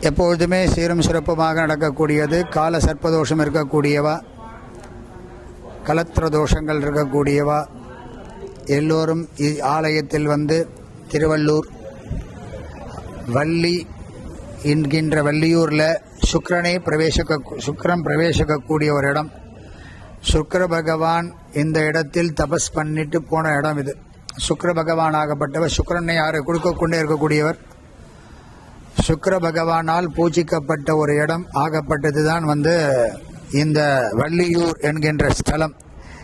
எப்பொழுதுமே சீரும் சிறப்புமாக நடக்கக்கூடியது. கால சர்ப்பதோஷம் இருக்கக்கூடியவா? கலத்திர தோஷங்கள் இருக்கக்கூடியவா? எல்லோரும் இ- ஆலயத்தில் வந்து திருவள்ளூர் வள்ளி என்கின்ற வள்ளியூரில் சுக்கரனை பிரவேசிக்க சுக்கரன் பிரவேசிக்கக்கூடிய ஒரு இடம். சுக்கர பகவான் இந்த இடத்தில் தபஸ் பண்ணிட்டு போன இடம் இது. சுக்கர பகவான் ஆகப்பட்டவர் சுக்கரனை யாரை? கொடுக்கொண்டே இருக்கக்கூடியவர். சுக்கர பகவானால் பூஜிக்கப்பட்ட ஒரு இடம் ஆகப்பட்டதுதான் வந்து இந்த வள்ளியூர் என்கின்ற ஸ்தலம்.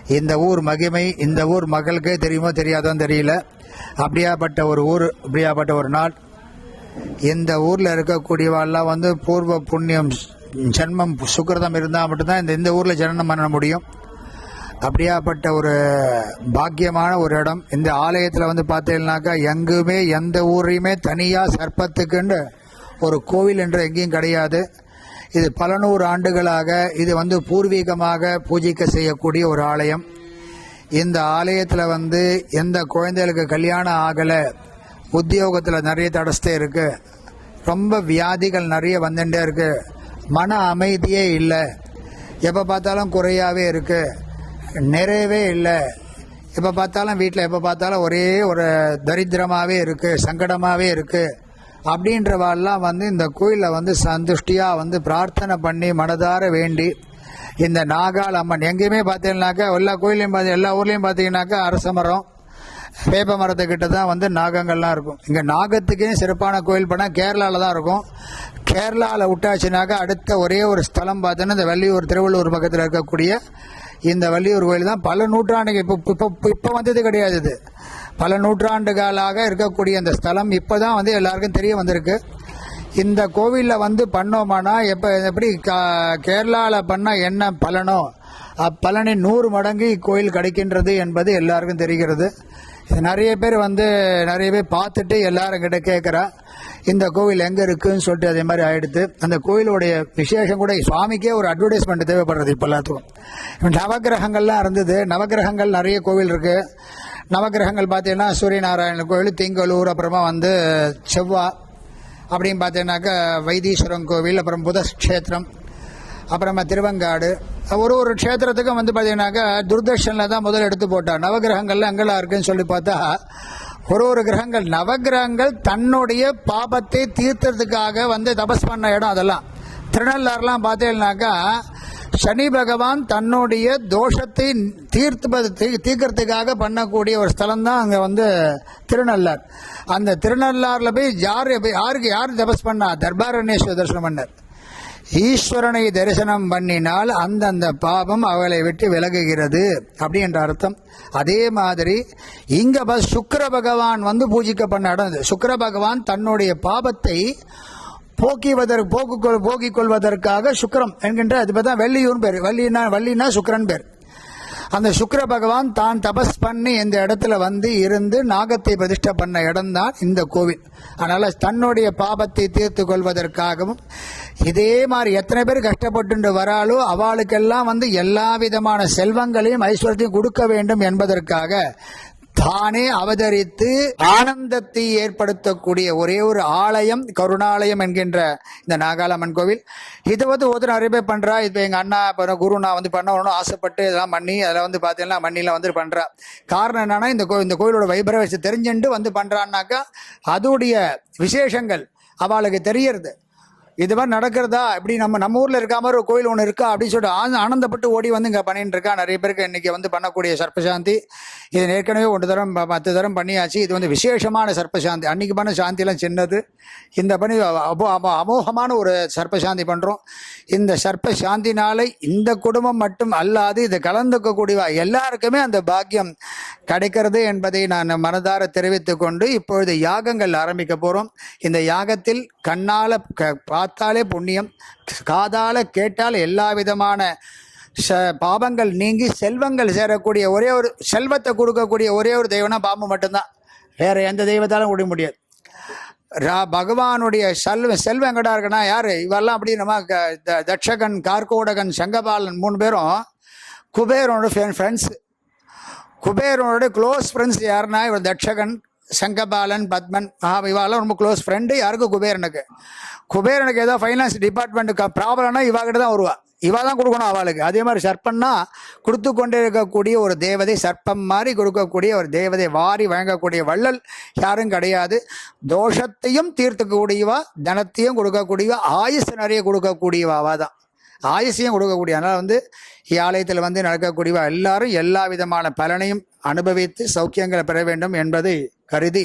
இந்த ஊர் மகிமை இந்த ஊர் மகளுக்கே தெரியுமோ தெரியாதோன்னு தெரியல. அப்படியாப்பட்ட ஒரு ஊர் அப்படியாப்பட்ட ஒரு நாள். இந்த ஊரில் இருக்கக்கூடியவாள்லாம் வந்து பூர்வ புண்ணியம் ஜென்மம் சுக்கிரதம் இருந்தால் மட்டும்தான் இந்த இந்த ஊரில் ஜனனம் பண்ண முடியும். அப்படியாப்பட்ட ஒரு பாக்கியமான ஒரு இடம். இந்த ஆலயத்தில் வந்து பார்த்தீங்கன்னாக்கா எங்குமே எந்த ஊரையுமே தனியாக சர்ப்பத்துக்குன்னு ஒரு கோவில் என்று எங்கேயும் கிடையாது. இது பல நூறு ஆண்டுகளாக இது வந்து பூர்வீகமாக பூஜிக்க செய்யக்கூடிய ஒரு ஆலயம். இந்த ஆலயத்தில் வந்து எந்த குழந்தைகளுக்கு கல்யாணம் ஆகலை உத்தியோகத்தில் நிறைய தடஸ்தே இருக்கு. ரொம்ப வியாதிகள் நிறைய வந்துட்டே இருக்கு. மன அமைதியே இல்லை. எப்போ பார்த்தாலும் குறையாவே இருக்கு. நிறையவே இல்லை. எப்போ பார்த்தாலும் வீட்டில் எப்போ பார்த்தாலும் ஒரே ஒரு தரித்திரமாகவே இருக்குது சங்கடமாகவே இருக்குது அப்படின்றவாள்லாம் வந்து இந்த கோயிலில் வந்து சந்துஷ்டியாக வந்து பிரார்த்தனை பண்ணி மனதார வேண்டி இந்த நாகால் அம்மன். எங்கேயுமே பார்த்தீங்கன்னாக்கா எல்லா கோயிலையும் பார்த்து எல்லா ஊர்லேயும் பார்த்தீங்கன்னாக்கா அரச மரம் வேப்ப மரத்துக்கிட்ட தான் வந்து நாகங்கள்லாம் இருக்கும். இங்கே நாகத்துக்கே சிறப்பான கோயில் பண்ணால் கேரளாவில் தான் இருக்கும். கேரளாவில் விட்டாச்சுனாக்கா அடுத்த ஒரே ஒரு ஸ்தலம் பார்த்தோன்னா இந்த வள்ளியூர் திருவள்ளூர் பக்கத்தில் இருக்கக்கூடிய இந்த வள்ளியூர் கோயில் தான் பல நூற்றாண்டுக்கு இப்போ இப்போ இப்போ வந்தது கிடையாது இது. பல நூற்றாண்டுகளாக இருக்கக்கூடிய அந்த ஸ்தலம் இப்போ தான் வந்து எல்லாருக்கும் தெரிய வந்திருக்கு. இந்த கோவிலில் வந்து பண்ணோமானா எப்போ எப்படி கேரளாவில் பண்ணால் என்ன பலனோ அப்பலனின் நூறு மடங்கு இக்கோயில் கிடைக்கின்றது என்பது எல்லாருக்கும் தெரிகிறது. இது நிறைய பேர் வந்து நிறைய பேர் பார்த்துட்டு எல்லாரும் கிட்ட கேட்குறா இந்த கோவில் எங்கே இருக்குன்னு சொல்லிட்டு அதே மாதிரி ஆயிடுத்து அந்த கோயிலுடைய விசேஷம் கூட சுவாமிக்கே ஒரு அட்வர்டைஸ்மெண்ட் தேவைப்படுறது இப்போ எல்லாத்துக்கும். நவகிரகங்கள்லாம் இருந்தது நவகிரகங்கள் நிறைய கோவில் இருக்குது நவகிரகங்கள் பார்த்தீங்கன்னா சூரியநாராயண கோவில் திங்களூர் அப்புறமா வந்து செவ்வா அப்படின்னு பார்த்தீங்கன்னாக்கா வைத்தீஸ்வரம் கோவில் அப்புறம் புதக்ஷேத்திரம் அப்புறமா திருவங்காடு. ஒரு ஒரு க்ஷேத்திரத்துக்கும் வந்து பார்த்தீங்கன்னாக்கா துர்தர்ஷனில் தான் முதல் எடுத்து போட்டார். நவகிரகங்கள்லாம் எங்கெல்லாம் இருக்குன்னு சொல்லி பார்த்தா ஒரு ஒரு கிரகங்கள் நவகிரகங்கள் தன்னுடைய பாபத்தை தீர்த்துறதுக்காக வந்து தபஸ் பண்ண இடம் அதெல்லாம். திருநள்ளாறுலாம் பார்த்தீங்கன்னாக்கா சனி பகவான் தன்னுடைய தோஷத்தை தீர்த்து தீர்க்கறதுக்காக பண்ணக்கூடிய ஒரு ஸ்தலம் தான் அங்கே வந்து திருநள்ளார். அந்த திருநள்ளாரில் போய் யார் யாருக்கு யார் தபஸ் பண்ணா? தர்பாரண்யேஸ்வர தரிசனம் பண்ணார். ஈஸ்வரனை தரிசனம் பண்ணினால் அந்தந்த பாபம் அவளை விட்டு விலகுகிறது அப்படின்ற அர்த்தம். அதே மாதிரி இங்க பஸ் பகவான் வந்து பூஜிக்கப்பட்ட பண்ண இடம் சுக்கர பகவான் தன்னுடைய பாபத்தை போக்கிவதற்கு போக்கு போக்கிக் கொள்வதற்காக சுக்கரம் என்கின்ற அது தான் வெள்ளியூர் பேர். வள்ளினா வள்ளினா சுக்கரன் பேர். அந்த சுக்கர பகவான் தான் தபஸ் பண்ணி இந்த இடத்துல வந்து இருந்து நாகத்தை பிரதிஷ்டை பண்ண இடம்தான் இந்த கோவில். அதனால தன்னுடைய பாபத்தை தீர்த்து கொள்வதற்காகவும் இதே மாதிரி எத்தனை பேர் கஷ்டப்பட்டு வராலோ அவளுக்கெல்லாம் வந்து எல்லா விதமான செல்வங்களையும் ஐஸ்வர்யத்தையும் கொடுக்க வேண்டும் என்பதற்காக தானே அவதரித்து ஆனந்தத்தை ஏற்படுத்தக்கூடிய ஒரே ஒரு ஆலயம் கருணாலயம் என்கின்ற இந்த நாகாலம்மன் கோவில். இதை வந்து ஒருத்தர் நிறைய பேர் பண்றா. இப்போ எங்க அண்ணா இப்போ குரு நான் வந்து பண்ணணும்னு ஆசைப்பட்டு இதெல்லாம் பண்ணி அதில் வந்து பார்த்தீங்கன்னா மண்ணில வந்து பண்றா. காரணம் என்னன்னா இந்த கோ இந்த கோயிலோட வைபரவசி தெரிஞ்சுட்டு வந்து பண்றான்னாக்கா அதோடைய விசேஷங்கள் அவளுக்கு தெரியறது. இது மாதிரி நடக்கிறதா? இப்படி நம்ம நம்ம ஊர்ல இருக்க மாதிரி ஒரு கோயில் ஒன்று இருக்கா? அப்படின்னு சொல்லிட்டு ஆனந்தப்பட்டு ஓடி வந்து இங்கே பண்ணிட்டு இருக்கா. நிறைய பேருக்கு இன்னைக்கு வந்து பண்ணக்கூடிய சர்ப்பசாந்தி. இது ஏற்கனவே ஒன்று தரம் பத்து தரம் பண்ணியாச்சு. இது வந்து விசேஷமான சர்ப்பசாந்தி. அன்னைக்கு பண்ண சாந்திலாம் சின்னது. இந்த பணி அபோ அமோகமான ஒரு சர்ப்பசாந்தி பண்ணுறோம் இந்த சர்ப்பசாந்தினால இந்த குடும்பம் மட்டும் அல்லாது இதை கலந்துக்கக்கூடிய எல்லாருக்குமே அந்த பாக்கியம் கிடைக்கிறது என்பதை நான் மனதார தெரிவித்துக்கொண்டு இப்பொழுது யாகங்கள் ஆரம்பிக்க போகிறோம் இந்த யாகத்தில் கண்ணால் க- பார்த்தாலே புண்ணியம் காதால் கேட்டால் எல்லா விதமான ச பாபங்கள் நீங்கி செல்வங்கள் சேரக்கூடிய ஒரே ஒரு செல்வத்தை கொடுக்கக்கூடிய ஒரே ஒரு தெய்வம்னா பாம்பு மட்டும்தான். வேறு எந்த தெய்வத்தாலும் கொடுக்க முடியாது. ரா பகவானுடைய செல்வ செல்வம் எங்கடா இருக்குன்னா யார்? இவெல்லாம் அப்படி நம்ம க- த- தட்சகன் கார்கோடகன் சங்கபாலன் மூணு பேரும் குபேரனோட ஃப்ரெண்ட்ஸ் குபேரனோட க்ளோஸ் ஃப்ரெண்ட்ஸ் யாருன்னா இவர் தட்சகன் சங்கபாலன் பத்மன் மகா இவாலாம் ரொம்ப க்ளோஸ் ஃப்ரெண்டு யாருக்கும் குபேரனுக்கு. குபேரனுக்கு ஏதோ ஃபைனான்ஸ் டிபார்ட்மெண்ட்டுக்கு ப்ராப்ளம்னா இவாகிட்ட தான் வருவா. இவா தான் கொடுக்கணும் அவளுக்கு. அதே மாதிரி சர்ப்பம்னா கொடுத்து கொண்டே இருக்கக்கூடிய ஒரு தேவதை சர்ப்பம் மாதிரி கொடுக்கக்கூடிய ஒரு தேவதை வாரி வழங்கக்கூடிய வள்ளல் யாரும் கிடையாது. தோஷத்தையும் தீர்த்துக்கூடியவா தனத்தையும் கொடுக்கக்கூடியவா ஆயுசு நிறைய கொடுக்கக்கூடியவா அவள் தான். ஆயுசையும் கொடுக்கக்கூடிய. அதனால் வந்து ஆலயத்தில் வந்து நடக்கக்கூடியவா எல்லாரும் எல்லா விதமான பலனையும் அனுபவித்து சௌக்கியங்களை பெற வேண்டும் என்பதை கருதி.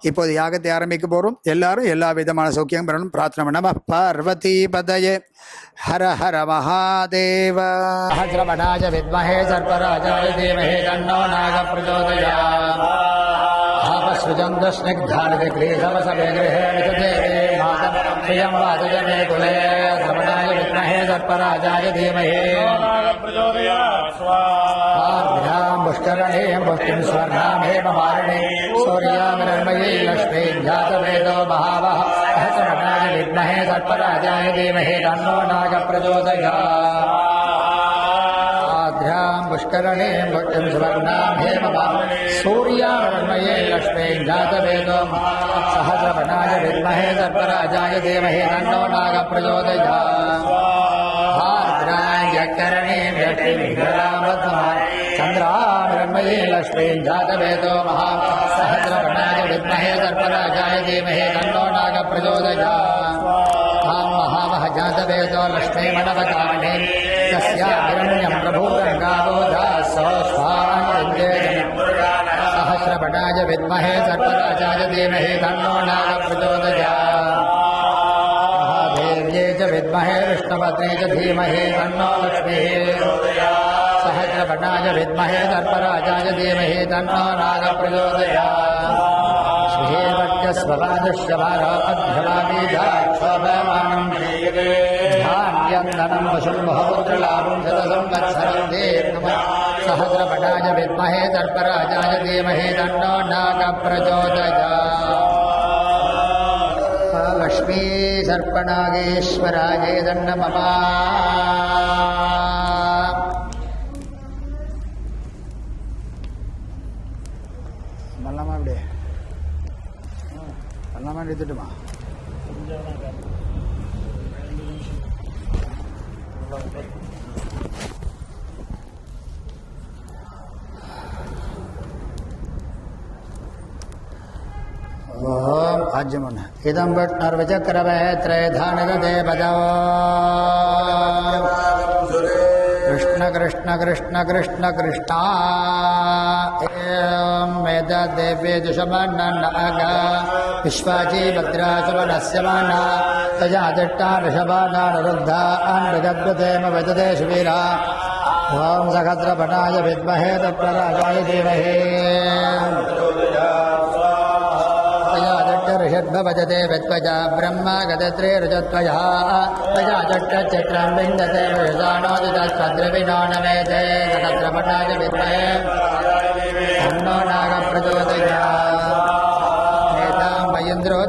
இப்போது யாகத்தை ஆரம்பிக்க போகிறோம் எல்லாரும் எல்லா விதமான சௌக்கியம் பெறணும். பிரார்த்தனை நம பார்வதி பதயே. ஹர ஹர மகாதேவ. ஹசிரமணாஜ வித்மஹே சர்வராஜாய தீமஹே தன்னோ நாக பிரச்சோதயா ஸ்னிக்தாரதிகிரீஷவசமே கிரஹே நிசதே மாதம் பிரியம் வாதுஜமே குலே சமணாய வித்மஹே சர்வராஜாய தீமஹே पुष्करणे पुष्टिं स्वर्णामेवमारणे सूर्यामनन्मयी लक्ष्मीं जातवेदो महावः सहस्रणाय विद्महे सर्पराजाय धीमहि तन्नो नागप्रचोदयात् पुष्करणे भक्तिं सुवर्णाभेमवामने सूर्यावर्णये लक्ष्मीं जातवेदो सहस्रवनाय विद्महे सर्पराजाय धीमहि तन्नो नागप्रचोदयात् भाद्राय करणे चन्द्रामृण्मये लक्ष्मीं जातवेदो महा सहस्रवनाय विद्महे सर्पराजाय धीमहि तन्नो नागप्रचोदयात् तां महावः जातवेदो लक्ष्मीमणवकामणे तस्याभिरण्यं प्रभुरङ्गाबोधासो स्वाहाय विद्महे सर्पराजाय धीमहि तन्नो नागप्रचोदयात् महादेव्ये च विद्महे विष्णुपत्नी च धीमहि तन्नो लक्ष्मीः। सहस्रपटाय विद्महे सर्पराजाय धीमहि तन्नो नागप्रचोदयात् श्रीवत्यस्वराजस्यभारापध्यमानीधाक्षोभमानम् धान्यन्दनम् वशुम् बहुपुत्रलाभम् शतसंवत्सरम् सहस्रपटाय विद्महे सर्पराजाय धीमहि तन्नो नागप्रचोदयात् லக்ஷ்மீசர்பணாகேஸ்வராஜே தன்னமமா பண்ணலாமா இப்படி பண்ணலாமா எடுத்துட்டுமா கொஞ்சம் आजमन इदम भट नर्वच क्रव तजा दिट्टा ऋषभा विमहे तत्पराजा भजते विद्वजा ब्रह्म गदत्रिरुजत्वया त्वया चक्रं विन्दते वयुजानोदितस्वद्रविणो न वेदे सतत्रपटाय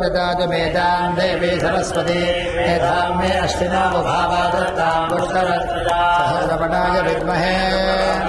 ददातु मेधां देवी सरस्वती। मेधां मे अश्विनावभावा विमहे विद्महे।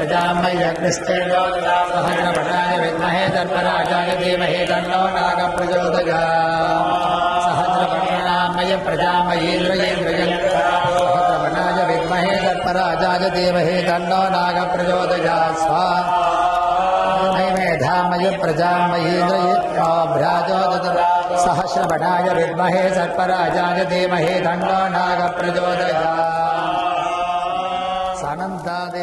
प्रजामयग्निश्चर्योदासहस्रपटाय विद्महे दर्पराजाय धीमहि तन्नो नागप्रचोदया सहस्रपटणामय प्रजामयेन्द्रयेन्द्रयन्द्रपटाय विद्महे दर्पराजाय धीमहि तन्नो नागप्रचोदया स्वा मेधामय प्रजामयेन्द्रयेभ्राजो ददरा सहस्रपटाय विद्महे सर्पराजाय धीमहि नाग नागप्रचोदया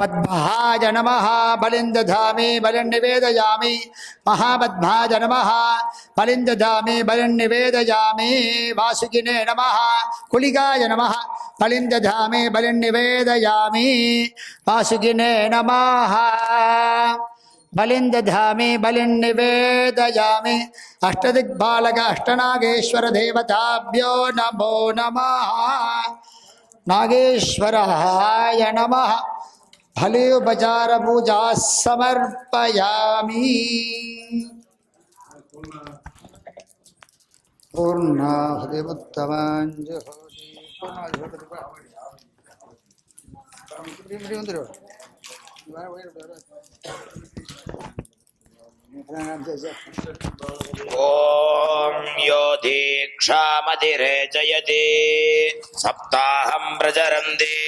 पद्महाज नम बलिंदधामे बलिन्निवेदयामि महापद्माज नम बलिंदधामे बलिन्निवेदयामि वासुकिने नम, कुलिकाय नम बलिंदधामे बलिन्निवेदयामि वासुकिने नम, बलिन्दधामि बलिन्निवेदयामि अष्टदिग्बालक अष्टनागेश्वरदेवताभ्यो नमो नम। नागेशर नम। फलेबजारभुजा बजार पूजा समर्पयामी। पूर्णा ॐ यो दीक्षामतिरेचयति सप्ताहं प्रचरन्ति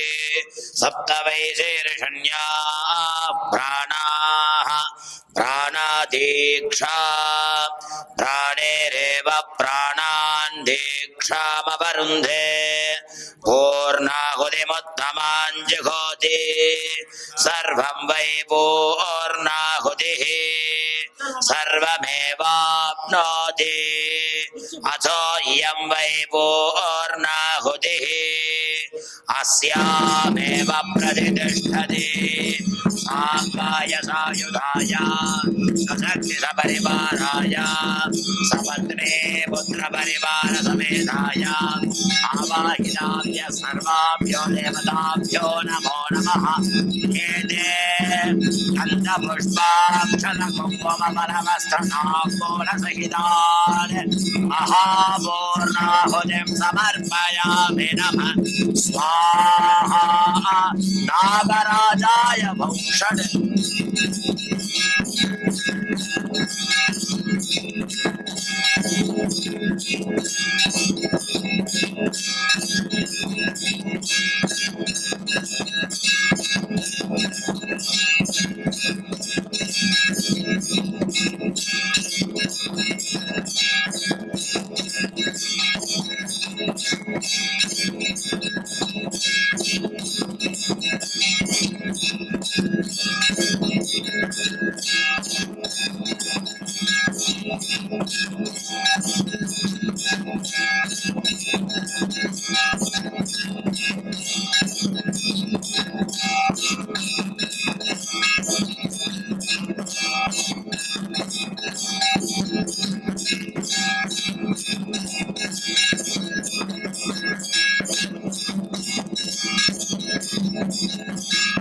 सप्तवैशेर्षण्या प्राणाः प्राणादीक्षा। प्राणेरेव प्राणान् दीक्षामवरुन्धे पूर्णाहुतिमुत्तमान् जुहोति सर्वं वै पूर्णाहुतिः। सर्वमेवाप्नोति। अथो इयं वै पूर्णाहुतिः अस्यामेव प्रतिष्ठति। साङ्गाय सायुधाय सशक्तिसपरिवाराय सपत्ने पुत्रपरिवारसमेताय भावहिताभ्य सर्वाभ्यो देवताभ्यो नमो नमः एते कन्दपुष्पाक्षरकुम्भमपरवस्त्रनाम्बोरसहितान् महापूर्णाहुतिं समर्पयामि नमः स्वाहा नागराजाय Bhushan Thank you. That's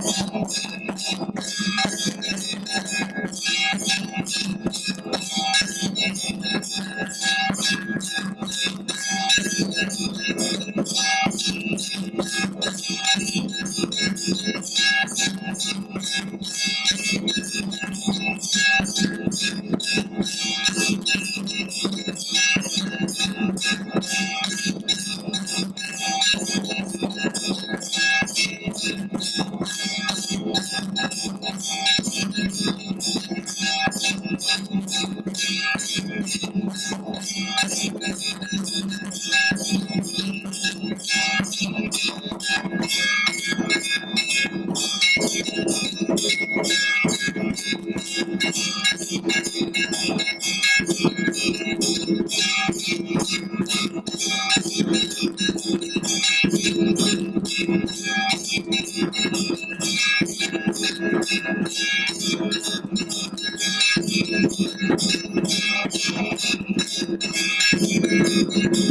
すごい。Thank you.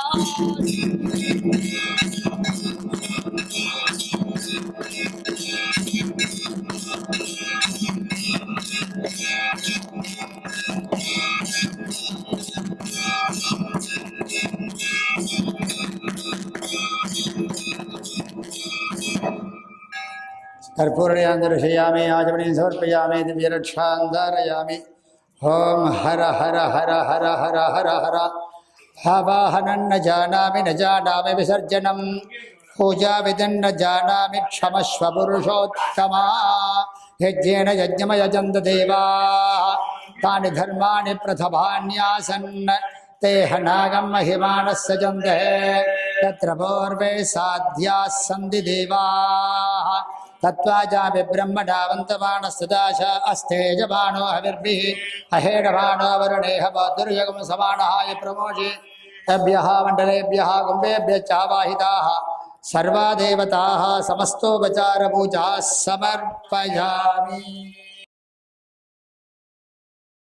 कर्पूरयान्दर्शयामि आचमनीं समर्पयामि दिव्यरक्षां धारयामि ॐ हर हर हर हर हर हर हर। आवाहनं न जानामि न जानामि विसर्जनं। पूजाविधिं न जानामि क्षमस्व पुरुषोत्तमा यज्ञेन यज्ञमयजन्त देवाः। तानि धर्माणि प्रथमान्यासन् ते हनागं महिमानः सजन्ते तत्र पूर्वे साध्याः सन्ति देवाः। तत्त्वाजापि ब्रह्मणावन्तमानस्तदाश अस्तेजमानो हविर्भिः। अहेडमानो वरुणेह दुर्यगं समानहाय प्रमोषि तभ्यः मण्डलेभ्यः कुम्भेभ्यश्चावाहिताः सर्वा देवताः समस्तोपचारपूजाः समर्पयामि।